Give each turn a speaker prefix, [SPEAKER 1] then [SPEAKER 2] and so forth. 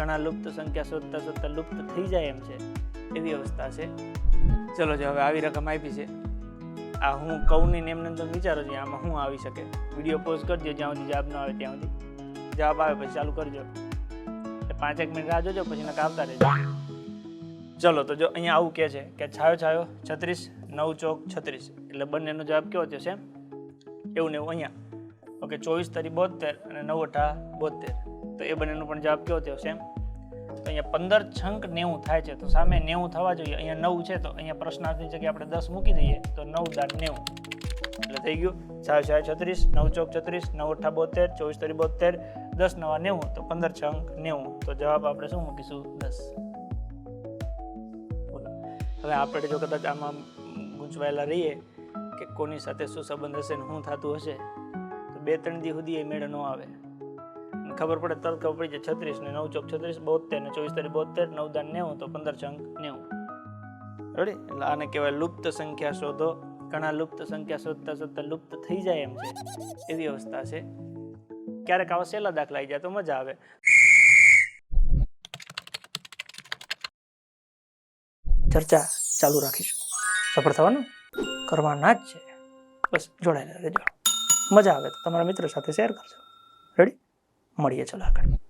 [SPEAKER 1] ઘણા લુપ્ત સંખ્યા શોધતા શોધતા લુપ્ત થઈ જાય એમ છે. એવી અવસ્થા છે. ચલો જો હવે આવી રકમ આપી છે. આ હું કહુંની ને એમને તો વિચારો છું આમાં શું આવી શકે. વીડિયો પોઝ કરજો જ્યાં સુધી જવાબ ન આવે ત્યાં સુધી. જવાબ આવે પછી ચાલુ કરજો. પાંચેક મિનિટ રાહ જોજો, પછી નકા આવતા રહેજો. ચલો તો જો અહીંયા આવું કહે છે કે છાયો છાયો છત્રીસ, નવ ચોક છત્રીસ. એટલે બંનેનો જવાબ કેવો થયો છે એવું ને એવું અહીંયા. ઓકે, ચોવીસ તારીખ બોતેર અને નવ અઠા બોતેર તો એ બંનેનો પણ જવાબ કેવો થયો સેમ અહીંયા પંદર છંક નેવું થાય છે. તો સામે નેવું થવા જોઈએ. અહીંયા નવ છે, તો અહીંયા પ્રશ્નાર્થની જગ્યાએ આપણે દસ મૂકી દઈએ. તો નવ દાન નેવું. એટલે થઈ ગયું. ચાર ચાર છત્રીસ, નવ ચોક છત્રીસ, નવ અઠા બોતેર, ચોવીસ તરી બોતેર, દસ નવા નેવું. તો પંદર છંક નેવું. તો જવાબ આપણે શું મૂકીશું? દસ. હવે આપણે જો કદાચ આમાં ગૂંચવાયેલા રહીએ કે કોની સાથે શું સંબંધ હશે ને શું થતું હશે, તો બે ત્રણ દી સુધી એ મેળ ન આવે. ખબર પડે તરત ખબર પડી જાય. છત્રીસ ને નવ ચોક છત્રીસ, બોતેર ને ચોવીસ તારીખ બોતેર નવ દાન નેવું, તો પંદર છંક નેવું. રેડી? એટલે આને કહેવાય લુપ્ત સંખ્યા શોધો. ઘણા લુપ્ત સંખ્યા શોધતા શોધતા લુપ્ત થઈ જાય એમ છે. એવી અવસ્થા છે. ક્યારેક આવા સહેલા દાખલા આવી જાય તો મજા આવે. ચર્ચા ચાલુ રાખીશું. સફળ થવાનું? કરવાના જ છે. બસ, જોડાયેલા રહેજો. મજા આવે તો તમારા મિત્રો સાથે શેર કરજો. રેડી? મળીએ ચલો આગળ.